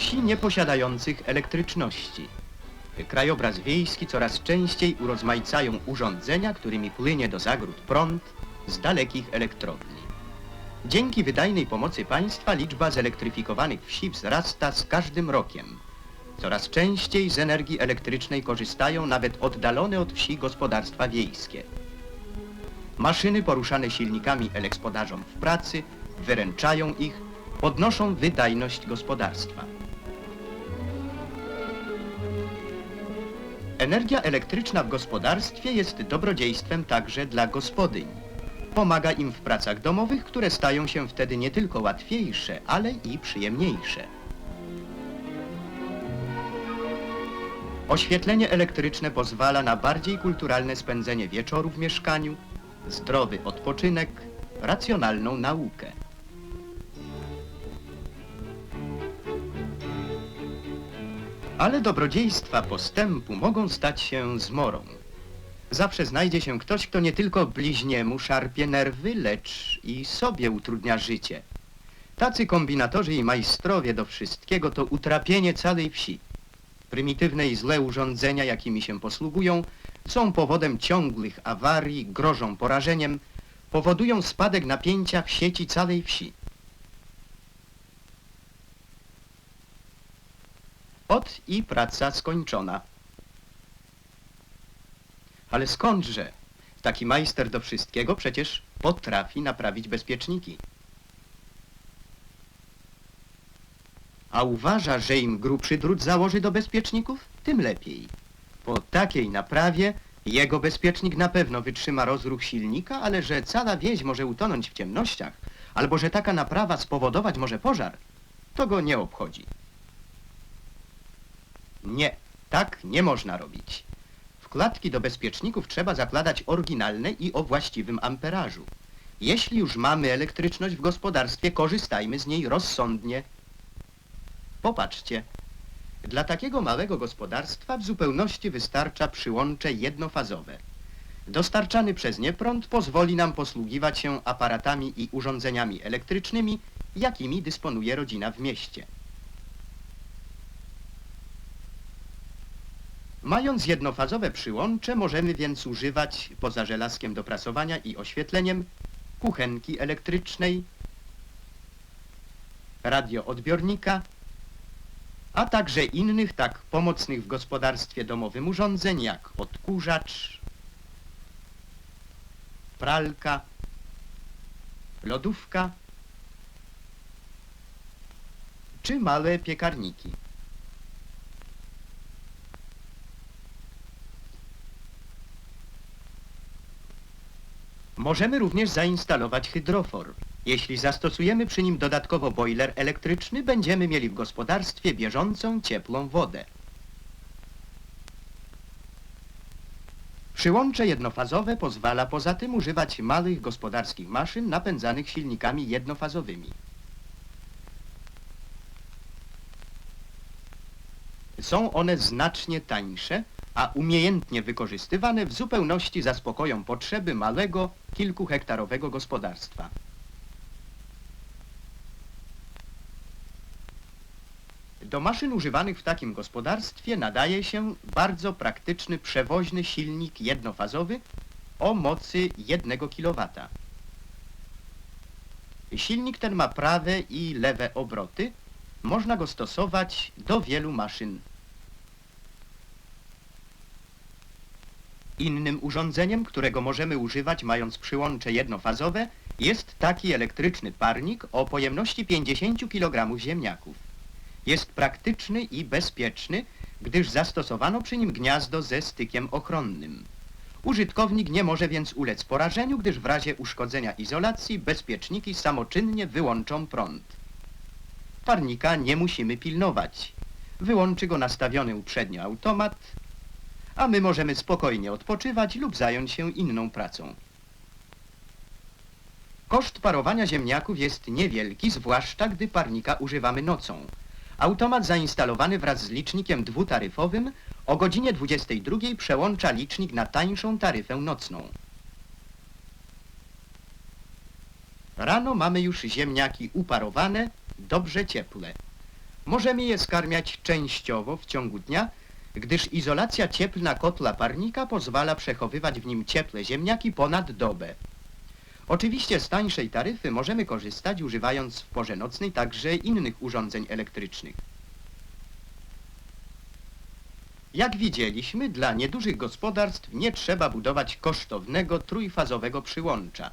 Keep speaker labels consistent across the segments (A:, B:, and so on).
A: Wsi nieposiadających elektryczności. Krajobraz wiejski coraz częściej urozmaicają urządzenia, którymi płynie do zagród prąd z dalekich elektrowni. Dzięki wydajnej pomocy państwa liczba zelektryfikowanych wsi wzrasta z każdym rokiem. Coraz częściej z energii elektrycznej korzystają nawet oddalone od wsi gospodarstwa wiejskie. Maszyny poruszane silnikami elekspodarzom w pracy wyręczają ich, podnoszą wydajność gospodarstwa. Energia elektryczna w gospodarstwie jest dobrodziejstwem także dla gospodyń. Pomaga im w pracach domowych, które stają się wtedy nie tylko łatwiejsze, ale i przyjemniejsze. Oświetlenie elektryczne pozwala na bardziej kulturalne spędzenie wieczoru w mieszkaniu, zdrowy odpoczynek, racjonalną naukę. Ale dobrodziejstwa postępu mogą stać się zmorą. Zawsze znajdzie się ktoś, kto nie tylko bliźniemu szarpie nerwy, lecz i sobie utrudnia życie. Tacy kombinatorzy i majstrowie do wszystkiego to utrapienie całej wsi. Prymitywne i złe urządzenia, jakimi się posługują, są powodem ciągłych awarii, grożą porażeniem, powodują spadek napięcia w sieci całej wsi. Ot i praca skończona. Ale skądże? Taki majster do wszystkiego przecież potrafi naprawić bezpieczniki. A uważa, że im grubszy drut założy do bezpieczników, tym lepiej. Po takiej naprawie jego bezpiecznik na pewno wytrzyma rozruch silnika, ale że cała wieś może utonąć w ciemnościach, albo że taka naprawa spowodować może pożar, to go nie obchodzi. Nie, tak nie można robić. Wkładki do bezpieczników trzeba zakładać oryginalne i o właściwym amperażu. Jeśli już mamy elektryczność w gospodarstwie, korzystajmy z niej rozsądnie. Popatrzcie. Dla takiego małego gospodarstwa w zupełności wystarcza przyłącze jednofazowe. Dostarczany przez nie prąd pozwoli nam posługiwać się aparatami i urządzeniami elektrycznymi, jakimi dysponuje rodzina w mieście. Mając jednofazowe przyłącze, możemy więc używać, poza żelazkiem do prasowania i oświetleniem, kuchenki elektrycznej, radioodbiornika, a także innych tak pomocnych w gospodarstwie domowym urządzeń jak odkurzacz, pralka, lodówka czy małe piekarniki. Możemy również zainstalować hydrofor. Jeśli zastosujemy przy nim dodatkowo boiler elektryczny, będziemy mieli w gospodarstwie bieżącą, ciepłą wodę. Przyłącze jednofazowe pozwala poza tym używać małych gospodarskich maszyn napędzanych silnikami jednofazowymi. Są one znacznie tańsze, a umiejętnie wykorzystywane w zupełności zaspokoją potrzeby małego, kilkuhektarowego gospodarstwa. Do maszyn używanych w takim gospodarstwie nadaje się bardzo praktyczny przewoźny silnik jednofazowy o mocy 1 kW. Silnik ten ma prawe i lewe obroty. Można go stosować do wielu maszyn. Innym urządzeniem, którego możemy używać mając przyłącze jednofazowe, jest taki elektryczny parnik o pojemności 50 kg ziemniaków. Jest praktyczny i bezpieczny, gdyż zastosowano przy nim gniazdo ze stykiem ochronnym. Użytkownik nie może więc ulec porażeniu, gdyż w razie uszkodzenia izolacji bezpieczniki samoczynnie wyłączą prąd. Parnika nie musimy pilnować. Wyłączy go nastawiony uprzednio automat, a my możemy spokojnie odpoczywać lub zająć się inną pracą. Koszt parowania ziemniaków jest niewielki, zwłaszcza gdy parnika używamy nocą. Automat zainstalowany wraz z licznikiem dwutaryfowym o godzinie 22 przełącza licznik na tańszą taryfę nocną. Rano mamy już ziemniaki uparowane, dobrze ciepłe. Możemy je skarmiać częściowo w ciągu dnia, gdyż izolacja cieplna kotla parnika pozwala przechowywać w nim cieple ziemniaki ponad dobę. Oczywiście z tańszej taryfy możemy korzystać używając w porze nocnej także innych urządzeń elektrycznych. Jak widzieliśmy, dla niedużych gospodarstw nie trzeba budować kosztownego trójfazowego przyłącza.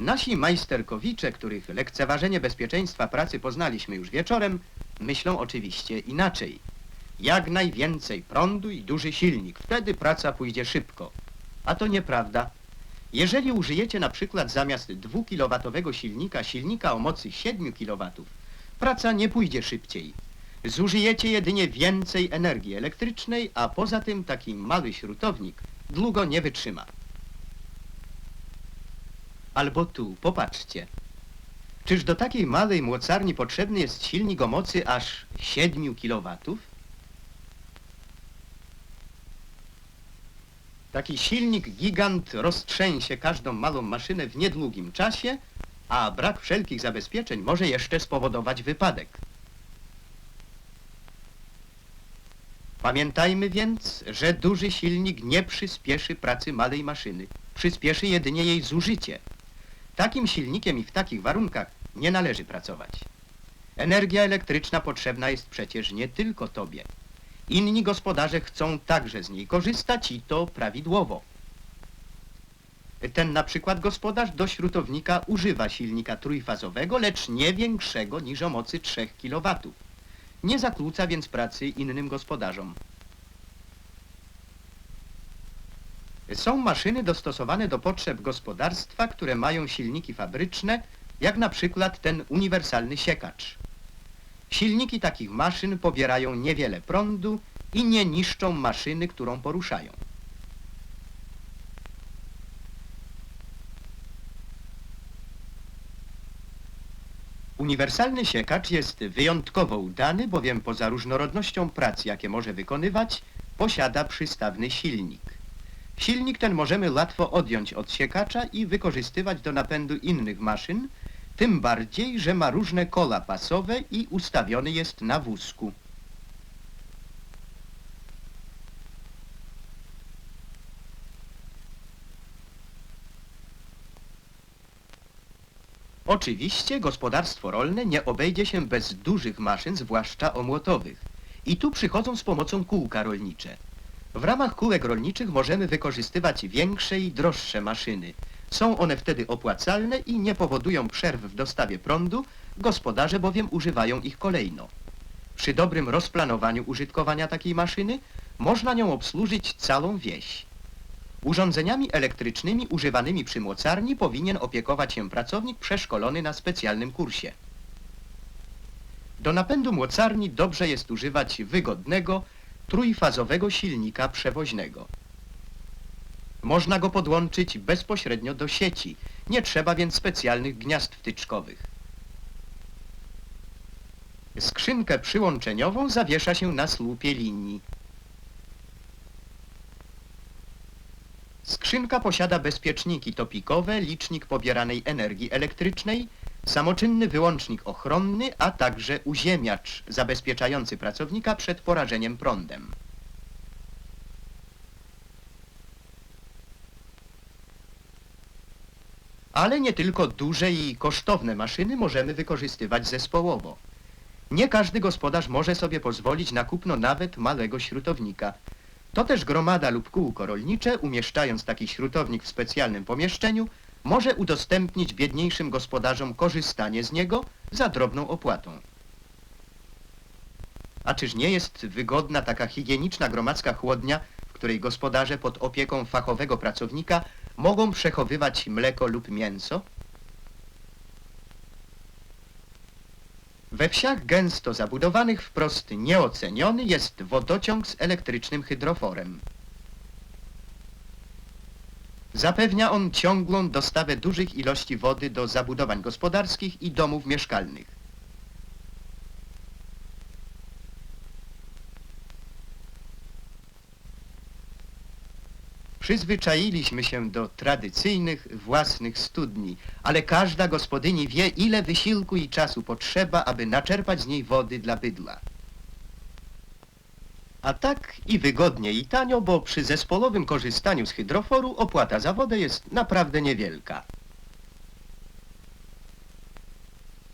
A: Nasi majsterkowicze, których lekceważenie bezpieczeństwa pracy poznaliśmy już wieczorem, myślą oczywiście inaczej. Jak najwięcej prądu i duży silnik, wtedy praca pójdzie szybko. A to nieprawda. Jeżeli użyjecie na przykład zamiast 2-kilowatowego silnika silnika o mocy 7 kW, praca nie pójdzie szybciej. Zużyjecie jedynie więcej energii elektrycznej, a poza tym taki mały śrutownik długo nie wytrzyma. Albo tu, popatrzcie. Czyż do takiej małej mocarni potrzebny jest silnik o mocy aż 7 kW? Taki silnik gigant roztrzęsie każdą małą maszynę w niedługim czasie, a brak wszelkich zabezpieczeń może jeszcze spowodować wypadek. Pamiętajmy więc, że duży silnik nie przyspieszy pracy małej maszyny. Przyspieszy jedynie jej zużycie. Takim silnikiem i w takich warunkach nie należy pracować. Energia elektryczna potrzebna jest przecież nie tylko tobie. Inni gospodarze chcą także z niej korzystać i to prawidłowo. Ten na przykład gospodarz do śrutownika używa silnika trójfazowego, lecz nie większego niż o mocy 3 kW. Nie zakłóca więc pracy innym gospodarzom. Są maszyny dostosowane do potrzeb gospodarstwa, które mają silniki fabryczne, jak na przykład ten uniwersalny siekacz. Silniki takich maszyn pobierają niewiele prądu i nie niszczą maszyny, którą poruszają. Uniwersalny siekacz jest wyjątkowo udany, bowiem poza różnorodnością prac, jakie może wykonywać, posiada przystawny silnik. Silnik ten możemy łatwo odjąć od siekacza i wykorzystywać do napędu innych maszyn, tym bardziej, że ma różne kola pasowe i ustawiony jest na wózku. Oczywiście gospodarstwo rolne nie obejdzie się bez dużych maszyn, zwłaszcza omłotowych. I tu przychodzą z pomocą kółka rolnicze. W ramach kółek rolniczych możemy wykorzystywać większe i droższe maszyny. Są one wtedy opłacalne i nie powodują przerw w dostawie prądu, gospodarze bowiem używają ich kolejno. Przy dobrym rozplanowaniu użytkowania takiej maszyny można nią obsłużyć całą wieś. Urządzeniami elektrycznymi używanymi przy mocarni powinien opiekować się pracownik przeszkolony na specjalnym kursie. Do napędu mocarni dobrze jest używać wygodnego, trójfazowego silnika przewoźnego. Można go podłączyć bezpośrednio do sieci, nie trzeba więc specjalnych gniazd wtyczkowych. Skrzynkę przyłączeniową zawiesza się na słupie linii. Skrzynka posiada bezpieczniki topikowe, licznik pobieranej energii elektrycznej, samoczynny wyłącznik ochronny, a także uziemiacz zabezpieczający pracownika przed porażeniem prądem. Ale nie tylko duże i kosztowne maszyny możemy wykorzystywać zespołowo. Nie każdy gospodarz może sobie pozwolić na kupno nawet małego śrutownika. To też gromada lub kółko rolnicze, umieszczając taki śrutownik w specjalnym pomieszczeniu, może udostępnić biedniejszym gospodarzom korzystanie z niego za drobną opłatą. A czyż nie jest wygodna taka higieniczna gromadzka chłodnia, w której gospodarze pod opieką fachowego pracownika mogą przechowywać mleko lub mięso? We wsiach gęsto zabudowanych wprost nieoceniony jest wodociąg z elektrycznym hydroforem. Zapewnia on ciągłą dostawę dużych ilości wody do zabudowań gospodarskich i domów mieszkalnych. Przyzwyczailiśmy się do tradycyjnych, własnych studni, ale każda gospodyni wie, ile wysiłku i czasu potrzeba, aby naczerpać z niej wody dla bydla. A tak i wygodnie i tanio, bo przy zespołowym korzystaniu z hydroforu opłata za wodę jest naprawdę niewielka.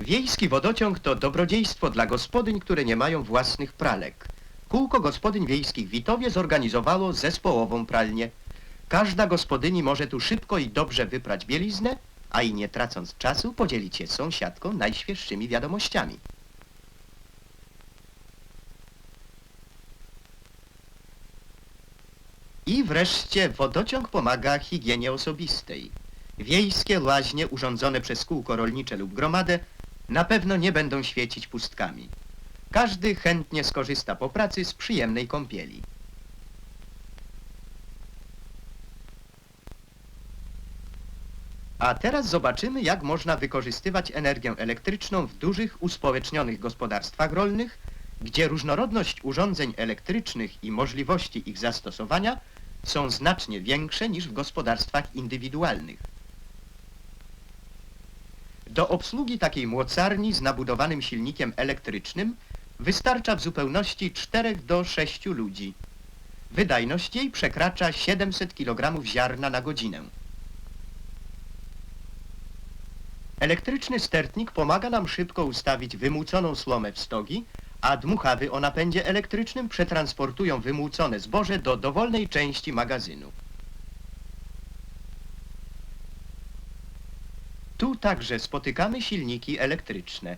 A: Wiejski wodociąg to dobrodziejstwo dla gospodyń, które nie mają własnych pralek. Kółko gospodyń wiejskich Witowie zorganizowało zespołową pralnię. Każda gospodyni może tu szybko i dobrze wyprać bieliznę, a i nie tracąc czasu podzielić się z sąsiadką najświeższymi wiadomościami. I wreszcie wodociąg pomaga higienie osobistej. Wiejskie łaźnie urządzone przez kółko rolnicze lub gromadę na pewno nie będą świecić pustkami. Każdy chętnie skorzysta po pracy z przyjemnej kąpieli. A teraz zobaczymy, jak można wykorzystywać energię elektryczną w dużych, uspołecznionych gospodarstwach rolnych, gdzie różnorodność urządzeń elektrycznych i możliwości ich zastosowania są znacznie większe niż w gospodarstwach indywidualnych. Do obsługi takiej mocarni z nabudowanym silnikiem elektrycznym wystarcza w zupełności 4 do 6 ludzi. Wydajność jej przekracza 700 kg ziarna na godzinę. Elektryczny stertnik pomaga nam szybko ustawić wymuconą słomę w stogi, a dmuchawy o napędzie elektrycznym przetransportują wymucone zboże do dowolnej części magazynu. Tu także spotykamy silniki elektryczne.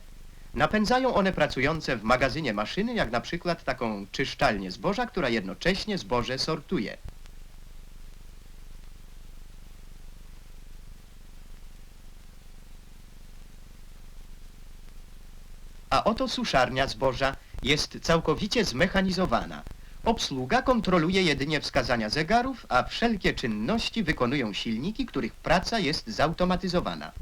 A: Napędzają one pracujące w magazynie maszyny, jak na przykład taką czyszczalnię zboża, która jednocześnie zboże sortuje. Oto suszarnia zboża jest całkowicie zmechanizowana. Obsługa kontroluje jedynie wskazania zegarów, a wszelkie czynności wykonują silniki, których praca jest zautomatyzowana.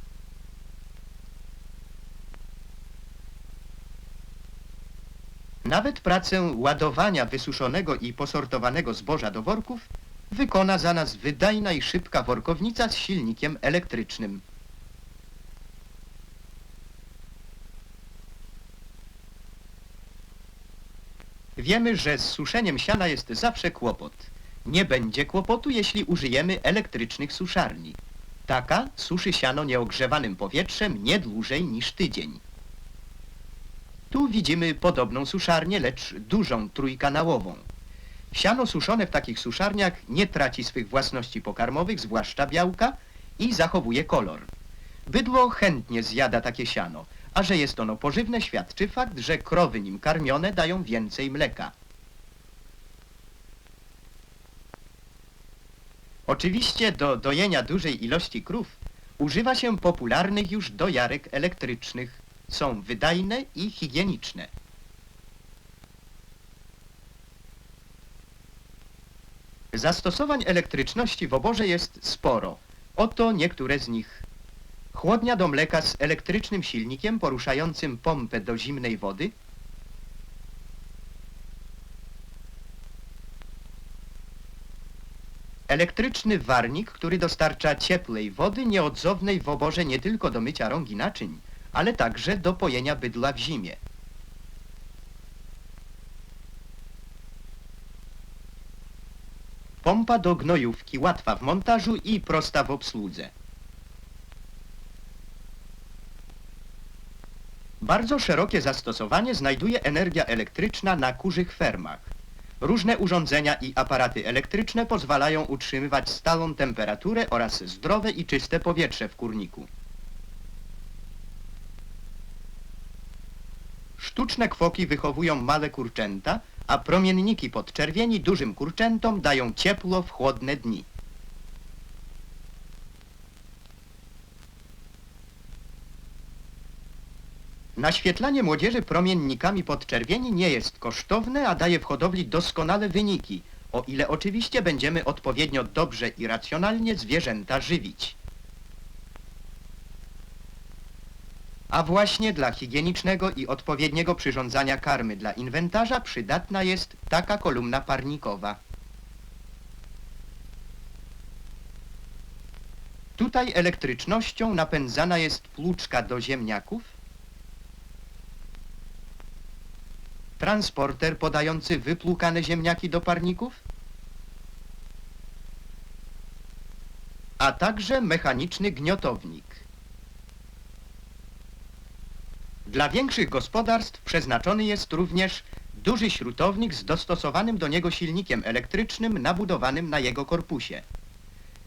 A: Nawet pracę ładowania wysuszonego i posortowanego zboża do worków wykona za nas wydajna i szybka workownica z silnikiem elektrycznym. Wiemy, że z suszeniem siana jest zawsze kłopot. Nie będzie kłopotu, jeśli użyjemy elektrycznych suszarni. Taka suszy siano nieogrzewanym powietrzem nie dłużej niż tydzień. Tu widzimy podobną suszarnię, lecz dużą trójkanałową. Siano suszone w takich suszarniach nie traci swych własności pokarmowych, zwłaszcza białka, i zachowuje kolor. Bydło chętnie zjada takie siano, a że jest ono pożywne świadczy fakt, że krowy nim karmione dają więcej mleka. Oczywiście do dojenia dużej ilości krów używa się popularnych już dojarek elektrycznych. Są wydajne i higieniczne. Zastosowań elektryczności w oborze jest sporo. Oto niektóre z nich. Chłodnia do mleka z elektrycznym silnikiem poruszającym pompę do zimnej wody. Elektryczny warnik, który dostarcza ciepłej wody nieodzownej w oborze nie tylko do mycia rąk i naczyń, ale także do pojenia bydla w zimie. Pompa do gnojówki łatwa w montażu i prosta w obsłudze. Bardzo szerokie zastosowanie znajduje energia elektryczna na kurzych fermach. Różne urządzenia i aparaty elektryczne pozwalają utrzymywać stałą temperaturę oraz zdrowe i czyste powietrze w kurniku. Sztuczne kwoki wychowują małe kurczęta, a promienniki podczerwieni dużym kurczętom dają ciepło w chłodne dni. Naświetlanie młodzieży promiennikami podczerwieni nie jest kosztowne, a daje w hodowli doskonale wyniki, o ile oczywiście będziemy odpowiednio dobrze i racjonalnie zwierzęta żywić. A właśnie dla higienicznego i odpowiedniego przyrządzania karmy dla inwentarza przydatna jest taka kolumna parnikowa. Tutaj elektrycznością napędzana jest płuczka do ziemniaków, transporter podający wypłukane ziemniaki do parników, a także mechaniczny gniotownik. Dla większych gospodarstw przeznaczony jest również duży śrutownik z dostosowanym do niego silnikiem elektrycznym nabudowanym na jego korpusie.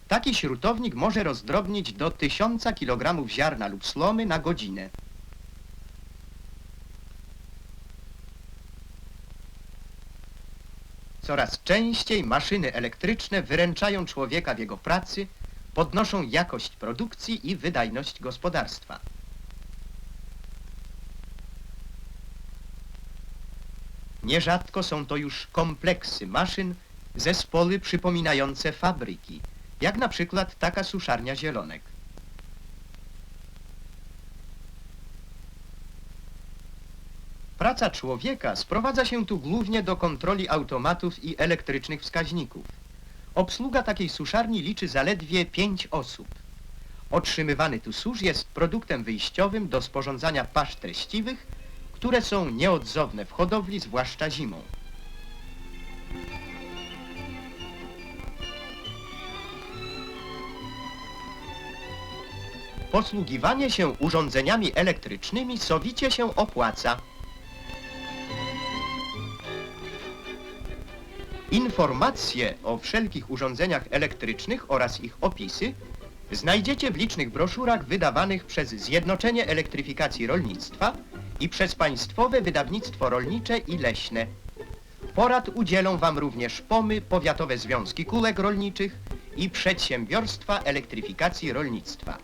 A: Taki śrutownik może rozdrobnić do 1000 kg ziarna lub slomy na godzinę. Coraz częściej maszyny elektryczne wyręczają człowieka w jego pracy, podnoszą jakość produkcji i wydajność gospodarstwa. Nierzadko są to już kompleksy maszyn, zespoły przypominające fabryki, jak na przykład taka suszarnia zielonek. Praca człowieka sprowadza się tu głównie do kontroli automatów i elektrycznych wskaźników. Obsługa takiej suszarni liczy zaledwie 5 osób. Otrzymywany tu susz jest produktem wyjściowym do sporządzania pasz treściwych, które są nieodzowne w hodowli, zwłaszcza zimą. Posługiwanie się urządzeniami elektrycznymi sowicie się opłaca. Informacje o wszelkich urządzeniach elektrycznych oraz ich opisy znajdziecie w licznych broszurach wydawanych przez Zjednoczenie Elektryfikacji Rolnictwa i przez Państwowe Wydawnictwo Rolnicze i Leśne. Porad udzielą Wam również POMy, Powiatowe Związki Kółek Rolniczych i Przedsiębiorstwa Elektryfikacji Rolnictwa.